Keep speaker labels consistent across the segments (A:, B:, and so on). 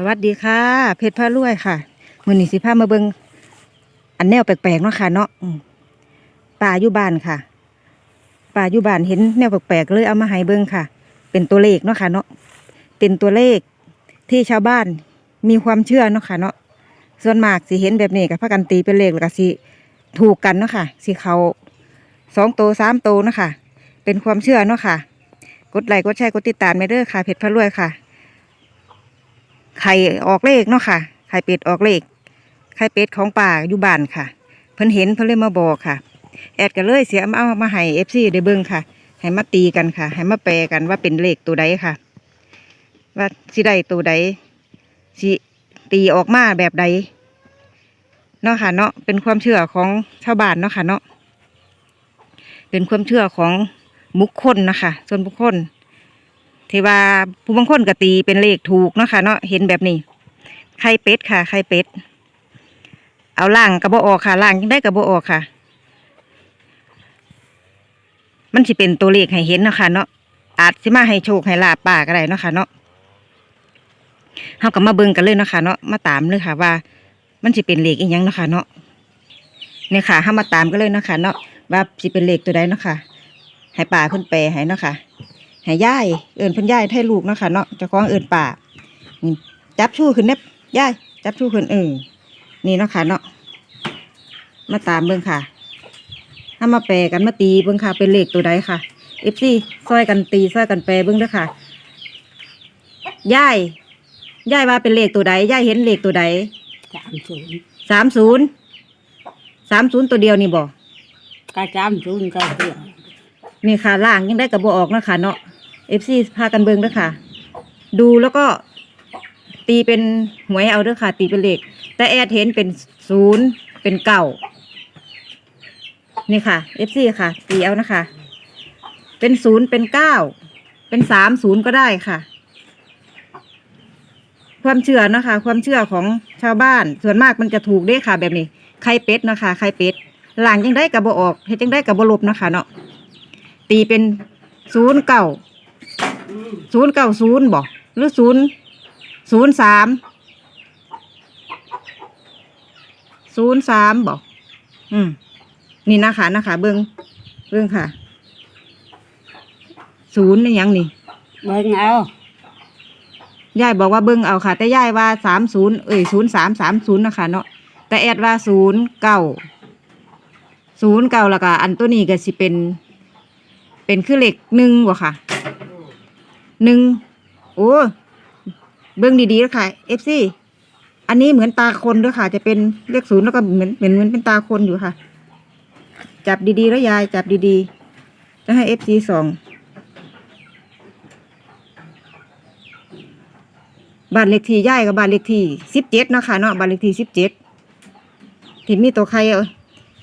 A: สวัสดีค่ะ เพชรพารวยค่ะมือนี้สิพามาเบิงอันแนวแปลกๆเนาะค่ะเนาะป่าอยู่บ้านค่ะป่าอยู่บ้านเห็นแนวแปลกๆเลยเอามาให้เบิงค่ะ เป็นตัวเลขเนาะค่ะเนาะเป็นตัวเลขที่ชาวบ้านมีความเชื่อเนาะค่ะเนาะส่วนมากสิเห็นแบบนี้กับพากันตีเป็นเลขแล้วก็สิถูกกันเนาะค่ะสิเขาสองโตสามโตเนาะค่ะ เป็นความเชื่อเนาะค่ะ กดไลค์กดแชร์กดติดตามไปเด้อค่ะเพชรพารวยค่ะ ไข่ออกเลขเนาะค่ะ ไข่เป็ดออกเลข ไข่เป็ดของป่าอยู่บ้านค่ะ เพิ่นเห็นเพิ่นเลยมาบอกค่ะ แอดก็เลยเสียเอามาให้เอฟซีได้เบิ่งค่ะ ให้มาตีกันค่ะ ให้มาแปลกันว่าเป็นเลขตัวใดค่ะ ว่าสิได้ตัวใดสิตีออกมาแบบใดเนาะค่ะเนาะเป็นความเชื่อของชาวบ้านเนาะค่ะเนาะเป็นความเชื่อของบุคคลนะคะ ส่วนบุคคล ที่ว่าผู้บางคนก็ตีเป็นเลขถูกเนาะค่ะเนาะเห็นแบบนี้ไข่เป็ดค่ะไข่เป็ด เอาล่างกระบออกค่ะล่างยังได้กระบออกค่ะ มันสิเป็นตัวเลขให้เห็นเนาะค่ะเนาะอาจสิมาให้โชคให้ลาบป่าก็ได้เนาะค่ะเนาะเฮาก็มาเบิ่งกันเลยเนาะค่ะเนาะมาตามเลยค่ะ ว่า มันสิเป็นเลขอีหยังเนาะค่ะเนาะเนี่ยค่ะเฮามาตามกันเลยเนาะค่ะเนาะว่าสิเป็นเลขตัวใดเนาะค่ะให้ป่าเพิ่นแปลให้เนาะค่ะ ให้ย่ายเอิ่นเพิ่นย่ายให้ลูกเนาะค่ะเนาะเจ้าของเอิ่นป่านี่จับชูขึ้นเน็บย่ายจับชูขึ้นเออนี่เนาะค่ะเนาะมาตามเบิ่งค่ะ ถ้ามาแปลกันมาตีเบิ่งค่ะ เป็นเลขตัวใดค่ะเอฟซีซอยกันตีซอยกันแปลเบิ่งเด้อค่ะย่ายย่ายว่าเป็นเลขตัวใดย่ายเห็นเลขตัวใด
B: สามศูนย์
A: สามศูนย์สามศูนย์ตัวเดียวนี่บ่
B: ก็สามศูนย์ก็เดียว
A: นี่ค่ะล่างยังได้กับบ่ออกเนาะคะเนาะ เอฟซีพากันเบิงด้อค่ะ ดูแล้วก็ตีเป็นหวยเอาด้อค่ะ ตีเป็นเลขแต่แอดเห็นเป็นศูนย์เป็นเก่านี่ค่ะเอฟซีค่ะ ตีเอานะคะ เป็นศูนย์เป็นเก้าเป็นสามศูนย์ก็ได้ค่ะ ความเชื่อนะคะ ความเชื่อของชาวบ้านส่วนมากมันจะถูกด้ค่ะ แบบนี้ไข่เป็ดนะคะไข่เป็ดหลังยังได้กับบ่ออกเฮ็ดยังได้กับบ่ลบนะคะเนาะตีเป็นศูนย์เก้า ศูนย์เก้าศูนย์บอกหรือศูนย์ศูนย์สามศูนย์สามบอกอืม นี่นะคะนะคะ เบิ้งเบิ้งค่ะ ศูนย์นี่ยังนี่
B: เบิ่งเอา
A: ยายบอกว่าเบิ้งเอาค่ะ แต่ยายว่าสามศูนย์เอ้ยศูนย์สามสามศูนย์นะคะเนาะแต่แอดว่าศูนย์เก้าศูนย์เก้าแล้วก็อันตัวนี้ก็สิเป็น เป็นคือเลขหนึ่งบ่ค่ะ หนึ่งโอ้เบิ้องดีๆแล้วค่ะเอฟซีอันนี้เหมือนตาคนด้วยค่ะ จะเป็นเลขศูนย์แล้วก็เหมือนเหมือนเหมือนเป็นตาคนอยู่ค่ะ จับดีๆแล้วยายจับดีๆจะให้เอฟซีสองบ้านเลขที่ยายกับบ้านเลขที่สิบเจ็ดเนาะค่ะเนาะบ้านเลขที่สิบเจ็ดที่มีตัวใครเอา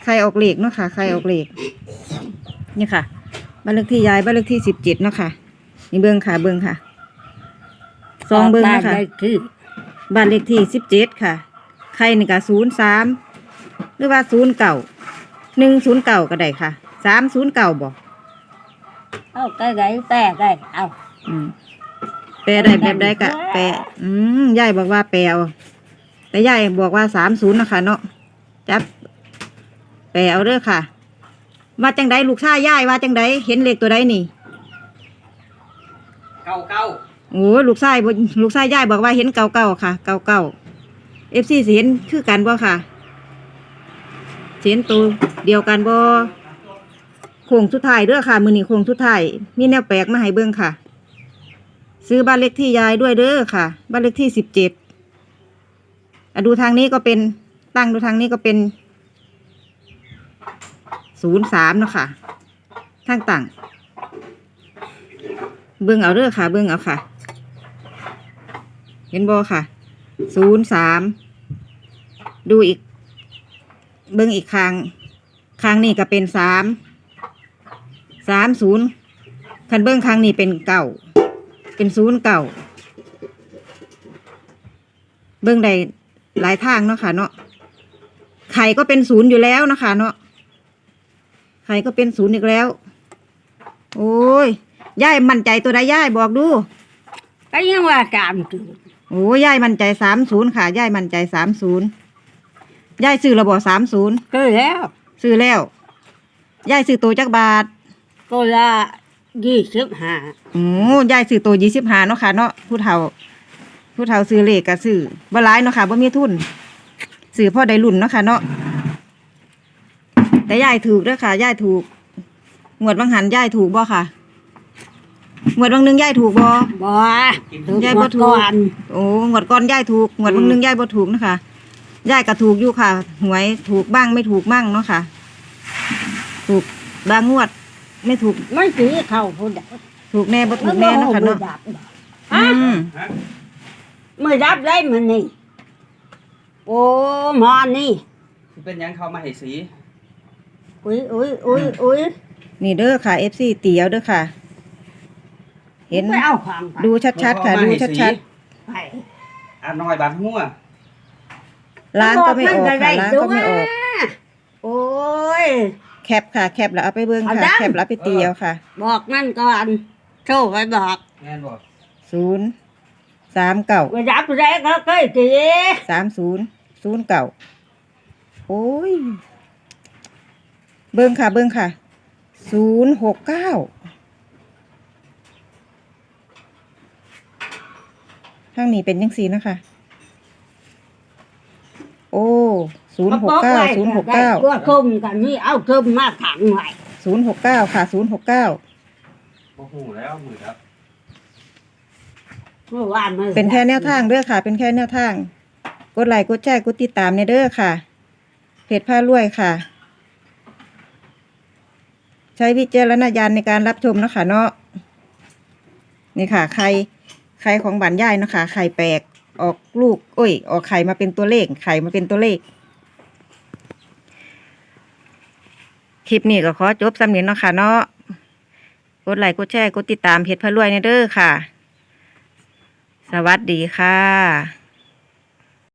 A: ใครออกเลขเนาะค่ะใครออกเลขนี่ค่ะบ้านเลขที่ยายบ้านเลขที่สิบเจ็ดเนาะค่ะ นี่เบิ้งค่ะ เบิ้งค่ะซองเบิ้ง
B: บ้า
A: นะคะ
B: ได้ที่
A: บ้านเลขที่สิบเจ็ดค่ะ ใครนี่ก็ศูนย์สามหรือว่าศูนย์เก่าหนึ่งศูนย์เก่าก็ได้ค่ะสามศูนย์เก่าบอก
B: เอาก็ได้แป้ได้เอา
A: อืมแปลได้แบบใดกะแปลอืมยายบอกว่าแปลเอาแต่ยายบอกว่าสามศูนย์นะคะเนาะจับแปลเอาเด้อค่ะว่าจังใดลูกชายยายว่าจังใดเห็นเลขตัวใดนี่
C: เก้าเก้า
A: โอ้ลูกชายบ่ลูกชายยายบอกว่าเห็นเก่าเก่าค่ะ เก่าเก่าเอฟซีเห็นคือกันบ่ค่ะเห็นตัวเดียวกันบ่โค้งสุดท้ายเด้อค่ะมือนี้โค้งสุดท้ายมีแนวแปลกมาให้เบิ่งค่ะ ซื้อบ้านเลขที่ยายด้วยเด้อค่ะ บ้านเลขที่สิบเจ็ดดูทางนี้ก็เป็นตั้งดูทางนี้ก็เป็นศูนย์สามเนาะค่ะทางตั้ง เบิ่งเอาเด้อค่ะ เบิ่งเอาค่ะ เห็นบอค่ะ ศูนย์สาม ดูอีก เบิ้งอีกคางคางนี่ก็เป็นสาม สามศูนย์คันเบิ้งคางนี่เป็นเก่า เป็นศูนย์เก่า เบิ้งได้หลายทางเนาะค่ะ เนาะ ไข่ก็เป็นศูนย์อยู่แล้วนะคะเนาะ ไข่ก็เป็นศูนย์อีกแล้ว โอ้ย ย่ายมั่นใจตัวใดย่ายบอกดู
B: ก็ยังว่าสามศูนย์
A: โอ้ยายมั่นใจสามศูนย์ค่ะยายมั่นใจสามศูนย์ยายซื้อระบอสามศูนย์
B: ก็แล้ว
A: ซื้อแล้วยายซื้อตัวจักบาท
B: ก็ละยี่สิบห้า
A: โอ้ยายซื้อตัวยี่สิบห้าเนาะค่ะเนาะผู้เฒ่า ผู้เฒ่าซื้อเลขก็ซื้อบ่หลายเนาะค่ะบ่มีทุนซื้อพ่อได้รุ่นเนาะค่ะเนาะแต่ยายถูกเด้อค่ะยายถูกงวดบางหันยายถูกบ่ค่ะ งวดบางหนึงยายถูกบ่
B: บ่
A: ยายบ่ถูก
B: ก่อน
A: โอ้งวดก่อนยายถูกงวดบางหนึงยายบ่ถูกนะคะยายก็ถูกอยู่ค่ะ หวยถูกบ้างไม่ถูกบ้างเนาะค่ะ ถูกบางงวด ไม่ถูก
B: ไม่สีเข้าผู้ใด
A: ถูกแน่บ่ถูกแน่เนาะค่ะเนาะ
B: มือดับ
A: อื
B: ฮะ
A: ม
B: มือดับได้มันนี่โอ้หมอนี่
C: เป็นหยังเขามาให้สี
B: อุ้ยอุ้ยอุ้ยอุ้ย
A: นี่เด้อค่ะ FC เตียวเด้อค่ะ เห็น
B: ไม่เอาความไป
A: ดูชัดๆค่ะ ดูชัด
B: ไป
C: อะน้อยบานหัว
A: ๆล้างก็ไม่ออกค่ะล้างก็ไม่ออก
B: โอ้ย
A: แคปค่ะ แคปแล้วเอาไปเบิ่ง
B: เอา
A: ค่ะ
B: ดัง
A: แคปแล้วเอาไปเตียวค่ะ
B: บอกมันก่อนโทรไปบอก
C: แม่นบ่
A: ศูนย์สามเก้า
B: ไปดับแรกก็เคยตี
A: สามศูนย์ศูนย์เก้าโอ้ย เบิ่งค่ะ เบิ่งค่ะศูนย์หกเก้า ข้างนี้เป็นยังสีนะคะ โอ้ศูนย์หกเก้าศูนย์หกเก้า
B: ตัวคุมกันนี่เอาคุมมาขังไว้
A: ศูนย์หกเก้าค่ะศูนย์หกเก้า
C: บ่ฮู้แล้วมือครับ
B: เมื่อวานมื่อ
A: เป็นแค่แนวทางเด้อค่ะ เป็นแค่แนวทาง กดไลค์กดแชร์กดติดตามในเด้อค่ะเพจผ้ารวยค่ะ ใช้วิจารณญาณในการรับชมเนาะคะเนาะนี่ค่ะไข่ ไข่ของบ้านย่ายเนาะค่ะไข่แปลกออกลูกโอ้ย ออกไข่มาเป็นตัวเลข ไข่มาเป็นตัวเลข คลิปนี้ก็ขอจบสำเนียงเนาะค่ะเนาะกดไลค์กดแชร์กดติดตามเพจพะรวยในเด้อค่ะ สวัสดีค่ะ